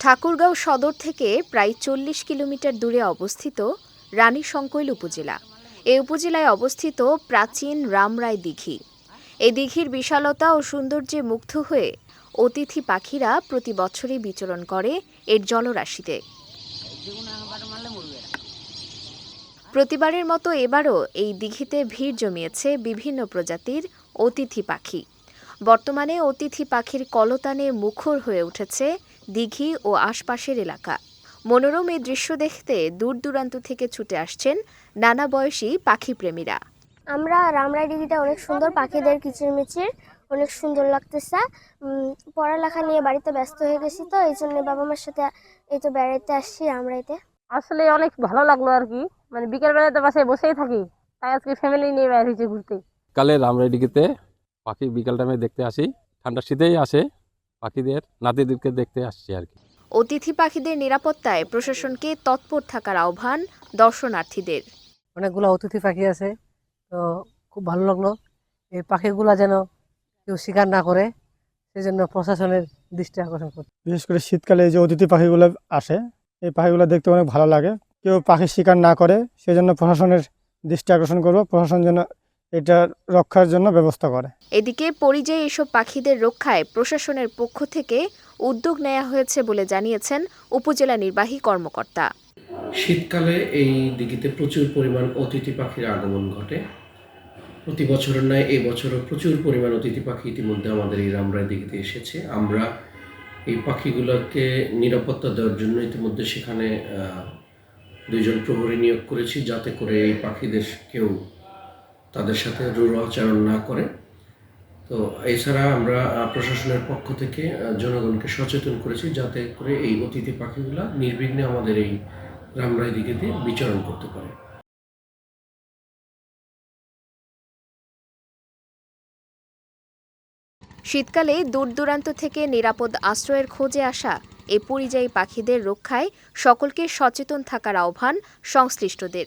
ঠাকুরগাঁও সদর থেকে প্রায় চল্লিশ কিলোমিটার দূরে অবস্থিত রানী সংকৈল উপজেলা। এই উপজেলায় অবস্থিত প্রাচীন রামরায় দিঘি। এই দিঘির বিশালতা ও সৌন্দর্যে মুগ্ধ হয়ে অতিথি পাখিরা প্রতি বছরই বিচরণ করে এর জলরাশিতে। প্রতিবারের মতো এবারও এই দিঘিতে ভিড় জমিয়েছে বিভিন্ন প্রজাতির অতিথি পাখি। বর্তমানে অতিথি পাখির কলতানে মুখর হয়ে উঠেছে দিঘি ও আশপাশের এলাকা। মনোরম এই দৃশ্য দেখতে দূর দূরান্ত থেকে ছুটে আসছেন নানা বয়সী পাখি প্রেমীরা আমরা রামরাই ডিগিটা অনেক সুন্দর পাখিদের কিচিরমিচির অনেক সুন্দর লাগতেছে। পড়ালেখা নিয়ে বাড়িতে ব্যস্ত হয়ে গেছি তো এই জন্য বাবা মার সাথে এই তো বেড়াইতে আসছি রামরাইতে। আসলে অনেক ভালো লাগল আর কি। মানে বিকেল বেলায় তো বাসায় বসেই থাকি তাই আজকে ফ্যামিলি নিয়ে বের হয়েছে ঘুরতে। কালে রামরাইডিগিতে পাখি বিকাল টাইমে দেখতে আসি। ঠান্ডা শীতেই আসে। পাখিদের নাতিদেরকে দেখতে আসছি আর কি। অতিথি পাখিদের নিরাপত্তায় প্রশাসনকে তৎপর থাকার আহ্বান দর্শনার্থীদের। অনেকগুলো অতিথি পাখি আছে তো খুব ভালো লাগল। এই পাখিগুলো যেন কেউ শিকার না করে সেজন্য প্রশাসনের দৃষ্টি আকর্ষণ করতে বিশেষ করে শীতকালে যে অতিথি পাখিগুলো আসে এই পাখিগুলো দেখতে অনেক ভালো লাগে। কেউ পাখি শিকার না করে সেজন্য প্রশাসনের দৃষ্টি আকর্ষণ করব। প্রশাসন যেন এটা রক্ষার জন্য ব্যবস্থা করে। এদিকে পরিযায়ী এসব পাখিদের রক্ষায় প্রশাসনের পক্ষ থেকে উদ্যোগ নেওয়া হয়েছে বলে জানিয়েছেন উপজেলা নির্বাহী কর্মকর্তা। শীতকালে এই দিঘিতে প্রচুর পরিমাণ অতিথি পাখির আগমন ঘটে। প্রতি বছরের ন্যায় এই বছরও প্রচুর পরিমাণ অতিথি পাখি ইতিমধ্যে আমাদের এই রামরায় দিঘিতে এসেছে। আমরা এই পাখিগুলোকে নিরাপত্তা দেওয়ার জন্য ইতিমধ্যে সেখানে দুইজন প্রহরী নিয়োগ করেছি যাতে করে এই পাখিদের কেউ তাদের সাথে রূঢ় আচরণ না করে। তো এছাড়া আমরা প্রশাসনের পক্ষ থেকে জনগণকে সচেতন করেছি যাতে করে এই অতিথি পাখিগুলা নির্বিঘ্নে আমাদের এই রামরাই দিঘিতে বিচরণ করতে পারে। শীতকালে দূর দূরান্ত থেকে নিরাপদ আশ্রয়ের খোঁজে আসা এ পরিযায়ী পাখিদের রক্ষায় সকলকে সচেতন থাকার আহ্বান সংশ্লিষ্টদের।